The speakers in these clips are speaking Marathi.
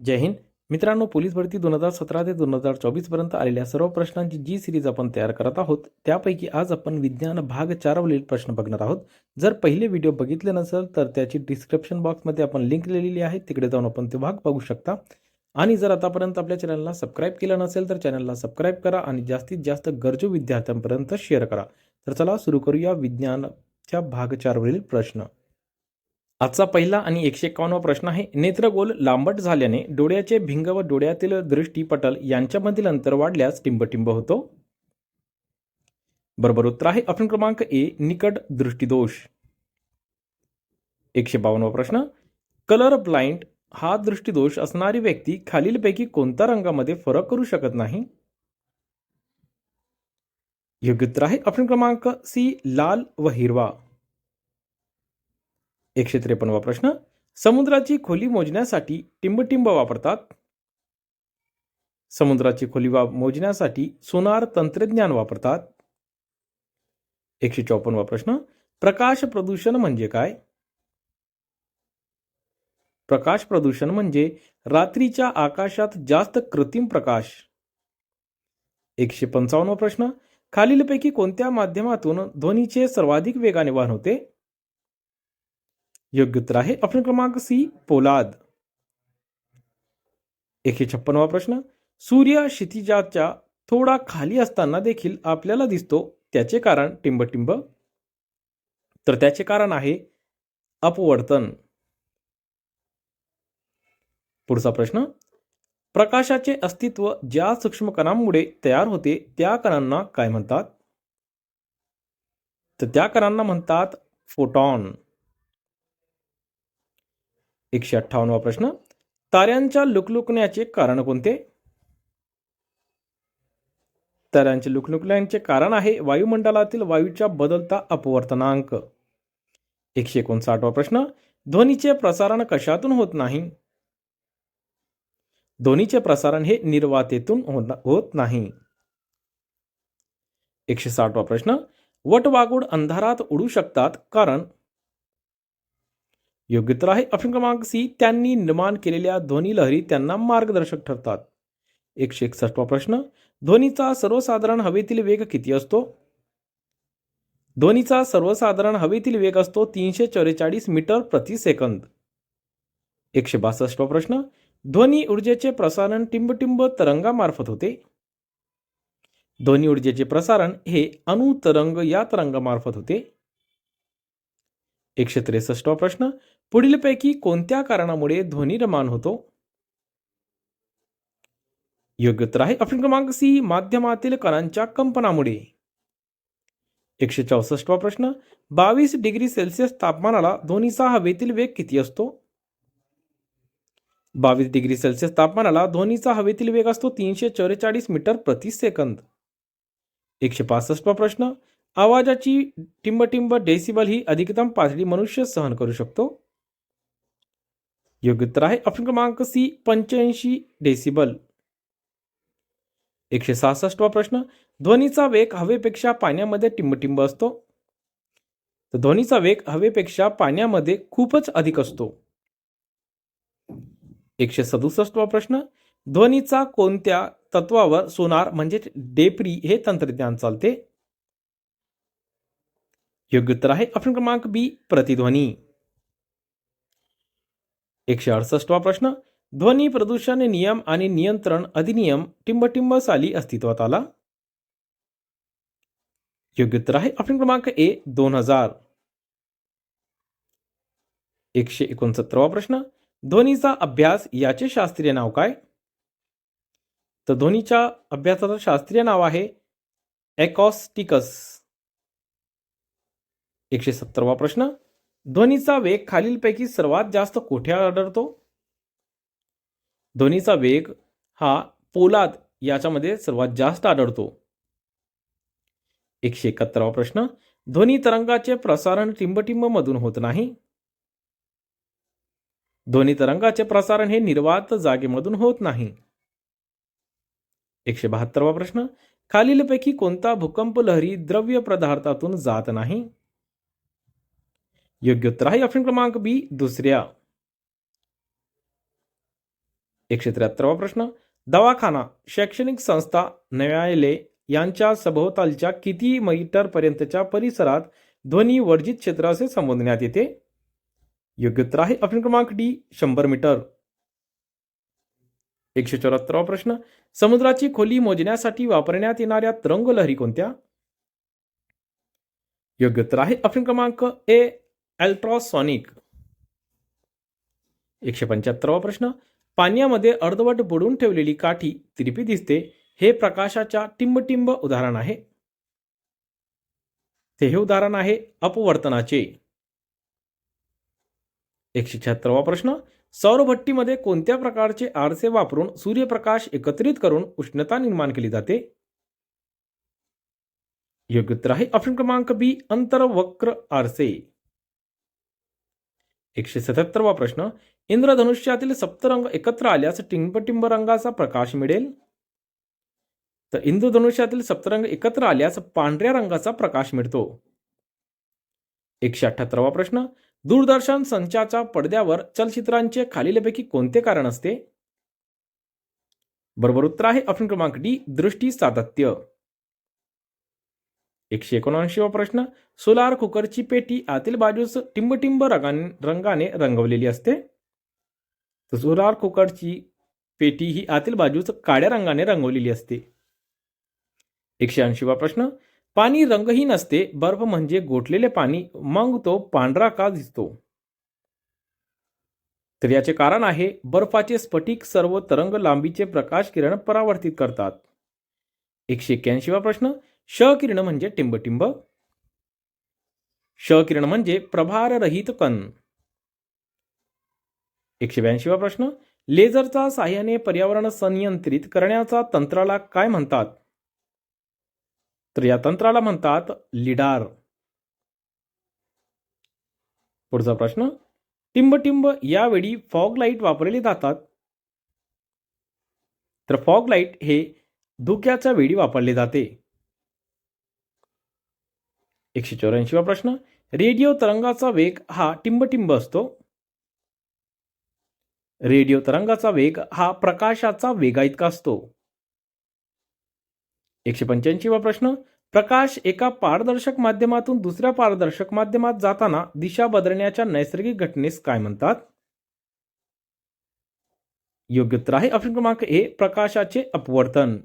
जय हिंद. मित्रांनो पोलीस भरती दोन हजार सतरा ते दोन हजार चोवीसपर्यंत आलेल्या सर्व प्रश्नांची जी सिरीज आपण तयार करत आहोत. त्यापैकी आज आपण विज्ञान भाग चारवरील प्रश्न बघणार आहोत. जर पहिले व्हिडिओ बघितले नसेल तर त्याची डिस्क्रिप्शन बॉक्समध्ये आपण लिंक लिहिलेली आहे. तिकडे जाऊन आपण ते भाग बघू शकता. आणि जर आतापर्यंत आपल्या चॅनलला सबस्क्राईब केलं नसेल तर चॅनलला सबस्क्राईब करा आणि जास्तीत जास्त गरजू विद्यार्थ्यांपर्यंत शेअर करा. तर चला सुरू करूया विज्ञानच्या भाग चारवरील प्रश्न. आजचा पहिला आणि एकशे एकावन्नवा प्रश्न आहे. नेत्रगोल लांबट झाल्याने डोळ्याचे भिंग व डोळ्यातील दृष्टीपटल यांच्यामधील अंतर वाढल्यास टिंबटिंब होतो. बरोबर उत्तर आहे. ऑप्शन क्रमांक ए निकट दृष्टीदोष. एकशे बावन्नवा प्रश्न. कलर ब्लाइंड हा दृष्टीदोष असणारी व्यक्ती खालीलपैकी कोणत्या रंगामध्ये फरक करू शकत नाही? योग्य उत्तर आहे. ऑप्शन क्रमांक सी लाल व हिरवा. एकशे त्रेपन्नवा प्रश्न. समुद्राची खोली मोजण्यासाठी टिंबटिंब वापरतात. समुद्राची खोली वा मोजण्यासाठी सोनार तंत्रज्ञान वापरतात. एकशे चौपन्नवा प्रश्न. प्रकाश प्रदूषण म्हणजे काय? प्रकाश प्रदूषण म्हणजे रात्रीच्या आकाशात जास्त कृत्रिम प्रकाश. एकशे पंचावन्न प्रश्न. खालीलपैकी कोणत्या माध्यमातून ध्वनीचे सर्वाधिक वेगाने वाहन होते? योग्य उत्तर आहे. ऑप्शन क्रमांक सी पोलाद. एकशे छप्पनवा प्रश्न. सूर्य क्षितिजाच्या थोडा खाली असताना देखील आपल्याला दिसतो. त्याचे कारण टिंबटिंब. तर त्याचे कारण आहे अपवर्तन. पुढचा प्रश्न. प्रकाशाचे अस्तित्व ज्या सूक्ष्म कणांमुळे तयार होते त्या कणांना काय म्हणतात? तर त्या कणांना म्हणतात फोटॉन. एकशे अठ्ठावन्नवा प्रश्न. ताऱ्यांच्या लुकलुकण्याचे कारण कोणते? ताऱ्यांचे लुकलुकण्याचे कारण आहे वायुमंडलातील वायूच्या बदलता अपवर्तनांक. एकशे एकोणसाठवा प्रश्न. ध्वनीचे प्रसारण कशातून होत नाही? ध्वनीचे प्रसारण हे निर्वातेतून होत नाही. एकशे साठवा प्रश्न. वटवागुड अंधारात उडू शकतात कारण योग्य तर आहे. ऑप्शन क्रमांक सी त्यांनी निर्माण केलेल्या ध्वनी लहरी त्यांना मार्गदर्शक ठरतात. एकशे एकसष्टवा प्रश्न ध्वनीचा सर्वसाधारण हवेतील वेग किती असतो? ध्वनीचा सर्वसाधारण हवेतील वेग असतो तीनशे चौवेचाळीस मीटर प्रति सेकंद. एकशे बासष्टवा प्रश्न ध्वनी ऊर्जेचे प्रसारण टिंबटिंब तरंगामार्फत होते? ध्वनी ऊर्जेचे प्रसारण हे अणुतरंग या तरंगामार्फत होते? एकशे त्रेसष्टवा प्रश्न पुढीलपैकी कोणत्या कारणामुळे ध्वनी रमान होतो? योग्य उत्तर आहे. ऑप्शन क्रमांक सी माध्यमातील कणांच्या कंपनामुळे. एकशे चौसष्टवा प्रश्न. बावीस डिग्री सेल्सिअस तापमानाला ध्वनीचा हवेतील वेग किती असतो? बावीस डिग्री सेल्सिअस तापमानाला ध्वनीचा हवेतील वेग असतो तीनशे चौवेचाळीस मीटर प्रति सेकंद. एकशे पासष्टवा प्रश्न. आवाजाची टिंबटिंब डेसिबल ही अधिकतम पातळी मनुष्य सहन करू शकतो? योग्य उत्तर आहे. ऑप्शन क्रमांक सी पंच्याऐंशी डेसिबल एकशे सहासष्टवा प्रश्न. ध्वनीचा वेग हवेपेक्षा पाण्यामध्ये टिंबटिंब असतो. तर ध्वनीचा वेग हवेपेक्षा पाण्यामध्ये खूपच अधिक असतो. एकशे सदुसष्टवा प्रश्न. ध्वनीचा कोणत्या तत्वावर सोनार म्हणजे डेप्री हे तंत्रज्ञान चालते? योग्य उत्तर आहे. ऑप्शन क्रमांक बी प्रतिध्वनी. एकशे अडसष्टवा प्रश्न ध्वनी प्रदूषण नियम आणि नियंत्रण अधिनियम टिंबटिंब साली अस्तित्वात आला? योग्य उत्तर आहे ऑप्शन क्रमांक ए दोन हजार. एकशे एकोणसत्तरवा प्रश्न ध्वनीचा अभ्यास याचे शास्त्रीय नाव काय? तर ध्वनीच्या अभ्यासाचं शास्त्रीय नाव आहे एकॉस्टिकस एकशे सत्तरवा प्रश्न ध्वनीचा वेग खालीलपैकी सर्वात जास्त कोठे आढळतो? ध्वनीचा वेग हा पोलाद याच्यामध्ये सर्वात जास्त आढळतो. एकशे एकाहत्तरावा प्रश्न. ध्वनी तरंगाचे प्रसारण टिंबटिंब मधून होत नाही. ध्वनी तरंगाचे प्रसारण हे निर्वात जागेमधून होत नाही. एकशे बहात्तरवा प्रश्न. खालीलपैकी कोणता भूकंप लहरी द्रव्य पदार्थातून जात नाही? योग्य उत्तर आहे ऑप्शन क्रमांक बी दुसऱ्या एकशे त्र्याहत्तरवा प्रश्न. दवाखाना शैक्षणिक संस्था न्यायालय यांच्या सभोवतालच्या किती मीटर पर्यंतच्या परिसरात ध्वनी वर्जित क्षेत्र असे संबोधण्यात येते? योग्य उत्तर आहे ऑप्शन क्रमांक डी शंभर मीटर. एकशे चौऱ्याहत्तरवा प्रश्न. समुद्राची खोली मोजण्यासाठी वापरण्यात येणाऱ्या तरंग लहरी कोणत्या? योग्य उत्तर आहे ऑप्शन क्रमांक ए अल्ट्रॉसॉनिक. एकशे पंच्याहत्तरावा प्रश्न. पाण्यामध्ये अर्धवट बुडून ठेवलेली काठी तिरपी दिसते. हे प्रकाशाच्या टिंबटिंब उदाहरण आहे. ते हे उदाहरण आहे अपवर्तनाचे. एकशे शहात्तरवा प्रश्न. सौरभट्टीमध्ये कोणत्या प्रकारचे आरसे वापरून सूर्यप्रकाश एकत्रित करून उष्णता निर्माण केली जाते? योग्य उत्तर आहे. ऑप्शन क्रमांक बी अंतरवक्र आरसे. एकशे सत्याहत्तरवा प्रश्न इंद्रधनुष्यातील सप्तरंग एकत्र आल्यास टिंबटिंब रंगाचा प्रकाश मिळेल? तर इंद्रधनुष्यातील सप्तरंग एकत्र आल्यास पांढऱ्या रंगाचा प्रकाश मिळतो. एकशे अठ्याहत्तरवा प्रश्न दूरदर्शन संचाच्या पडद्यावर चलचित्रांचे खालीलपैकी कोणते कारण असते? बरोबर उत्तर आहे ऑप्शन क्रमांक डी दृष्टी सातत्य. एकशे एकोणऐंशीवा प्रश्न सोलार कुकरची पेटी आतील बाजूस टिंबटिंब रंगाने रंगाने रंगवलेली असते. तर सोलार कुकरची पेटी ही आतील बाजूस काळ्या रंगाने रंगवलेली असते. एकशे ऐंशीवा प्रश्न पाणी रंगहीन असते बर्फ म्हणजे गोठलेले पाणी मग तो पांढरा का दिसतो? तर याचे कारण आहे बर्फाचे स्फटिक सर्व तरंग लांबीचे प्रकाश किरण परावर्तित करतात. एकशे एक्क्याऐंशीवा प्रश्न श किरण म्हणजे टिंबटिंब श किरण म्हणजे प्रभाररहित कण. एकशे ब्याऐंशीवा प्रश्न लेझरचा साह्याने पर्यावरण संनियंत्रित करण्याचा तंत्राला काय म्हणतात? तर या तंत्राला म्हणतात लिडार. पुढचा प्रश्न टिंबटिंब यावेळी फॉग लाइट वापरले जातात? तर फॉग लाइट हे धुक्याच्या वेळी वापरले जाते. एकशे चौऱ्याऐंशीवा प्रश्न. रेडिओ तरंगाचा वेग हा टिंबटिंब असतो. रेडिओ तरंगाचा वेग हा प्रकाशाचा वेगा इतका असतो. एकशे पंच्याऐंशीवा प्रश्न. प्रकाश एका पारदर्शक माध्यमातून दुसऱ्या पारदर्शक माध्यमात जाताना दिशा बदलण्याच्या नैसर्गिक घटनेस काय म्हणतात? योग्य उत्तर आहे. ऑप्शन क्रमांक ए प्रकाशाचे अपवर्तन.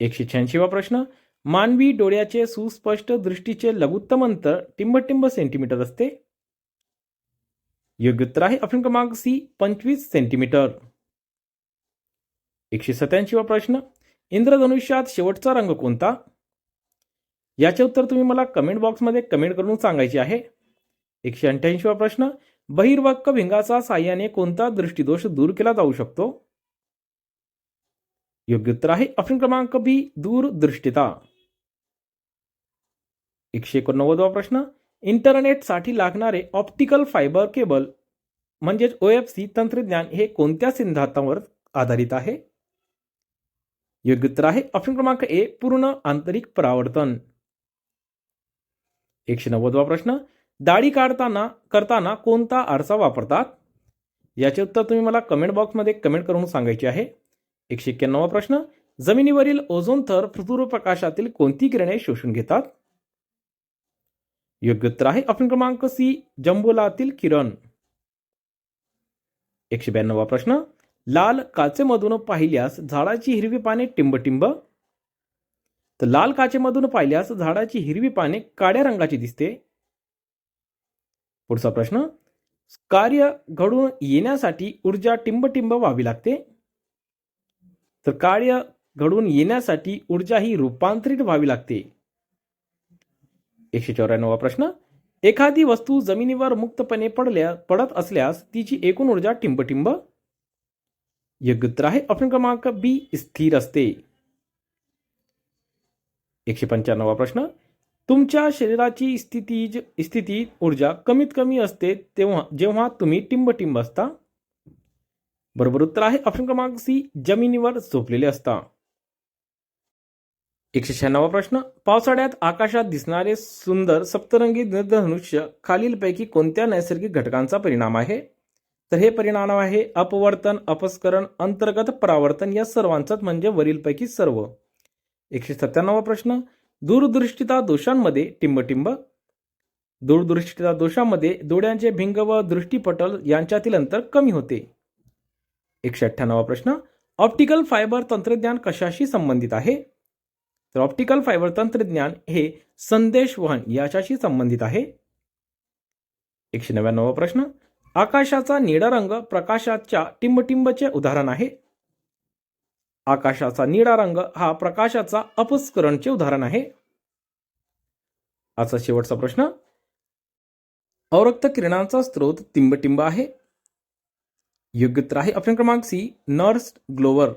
एकशे शहाऐंशीवा प्रश्न? मानवी डोळ्याचे सुस्पष्ट दृष्टीचे लघुत्तम अंतर टिंबटिंब सेंटीमीटर असते. योग्य उत्तर आहे ऑप्शन क्रमांक सी पंचवीस सेंटीमीटर. एकशे सत्याऐंशीवा प्रश्न? इंद्रधनुष्यात शेवटचा रंग कोणता? याचे उत्तर तुम्ही मला कमेंट बॉक्समध्ये कमेंट करून सांगायचे आहे. एकशे अठ्ठ्याऐंशीवा प्रश्न? बहिर्वाक्य भिंगाचा साह्याने कोणता दृष्टीदोष दूर केला जाऊ शकतो? योग्य उत्तर आहे ऑप्शन क्रमांक बी दूरदृष्टिता. एकशे एकोणनव्वदवा प्रश्न. इंटरनेटसाठी लागणारे ऑप्टिकल फायबर केबल म्हणजेच ओ एफ सी तंत्रज्ञान हे कोणत्या सिद्धांतावर आधारित आहे? योग्य उत्तर आहे ऑप्शन क्रमांक ए पूर्ण आंतरिक परावर्तन. एकशे नव्वदवा प्रश्न. दाढी काढताना करताना कोणता आरसा वापरतात? याचे उत्तर तुम्ही मला कमेंट बॉक्समध्ये कमेंट करून सांगायचे आहे. एकशे एक्क्याण्णवा प्रश्न. जमिनीवरील ओझोन थर सूर्यप्रकाशातील कोणती किरणे शोषून घेतात? योग्य उत्तर आहे ऑप्शन क्रमांक सी जंबोलातील किरण. एकशे ब्याण्णवा प्रश्न. लाल काचेमधून पाहिल्यास झाडाची हिरवी पाने टिंबटिंब. तर लाल काचेमधून पाहिल्यास झाडाची हिरवी पाने काळ्या रंगाची दिसते. पुढचा प्रश्न. कार्य घडून येण्यासाठी ऊर्जा टिंबटिंब व्हावी लागते. तर कार्य घडून येण्यासाठी ऊर्जा ही रूपांतरित व्हावी लागते. एकशे चौऱ्याण्णवा प्रश्न. एखादी वस्तू जमिनीवर मुक्तपणे पडल्या पडत असल्यास तिची एकूण ऊर्जा टिंबटिंब. योग्य उत्तर आहे ऑप्शन क्रमांक बी स्थिर असते. एकशे पंच्याण्णवा प्रश्न. तुमच्या शरीराची स्थिती स्थिती ऊर्जा कमीत कमी असते तेव्हा जेव्हा तुम्ही टिंबटिंब असता. बरोबर उत्तर आहे. ऑप्शन क्रमांक सी जमिनीवर झोपलेले असता एकशे शहाण्णवा प्रश्न. पावसाळ्यात आकाशात दिसणारे सुंदर सप्तरंगी धनुष्य खालीलपैकी कोणत्या नैसर्गिक घटकांचा परिणाम आहे? तर हे परिणाम आहे अपवर्तन अपस्करण अंतर्गत परावर्तन या सर्वांचाच म्हणजे वरीलपैकी सर्व. एकशे सत्त्याण्णव प्रश्न. दूरदृष्टीता दोषांमध्ये टिंबटिंब. दूरदृष्टीता दोषांमध्ये डोळ्यांचे भिंग व दृष्टीपटल यांच्यातील अंतर कमी होते. एकशे अठ्ठ्याण्णव प्रश्न. ऑप्टिकल फायबर तंत्रज्ञान कशाशी संबंधित आहे? तर ऑप्टिकल फायबर तंत्रज्ञान हे संदेश वहन याच्याशी संबंधित आहे. एकशे नव्याण्णव प्रश्न. आकाशाचा निळा रंग प्रकाशाच्या टिंबटिंबचे उदाहरण आहे. आकाशाचा निळा रंग हा प्रकाशाचा अपस्करणचे उदाहरण आहे. आजचा शेवटचा प्रश्न. अवरक्त किरणांचा स्रोत टिंबटिंब आहे. योग्य उत्तर आहे. ऑप्शन क्रमांक सी नर्स ग्लोवर.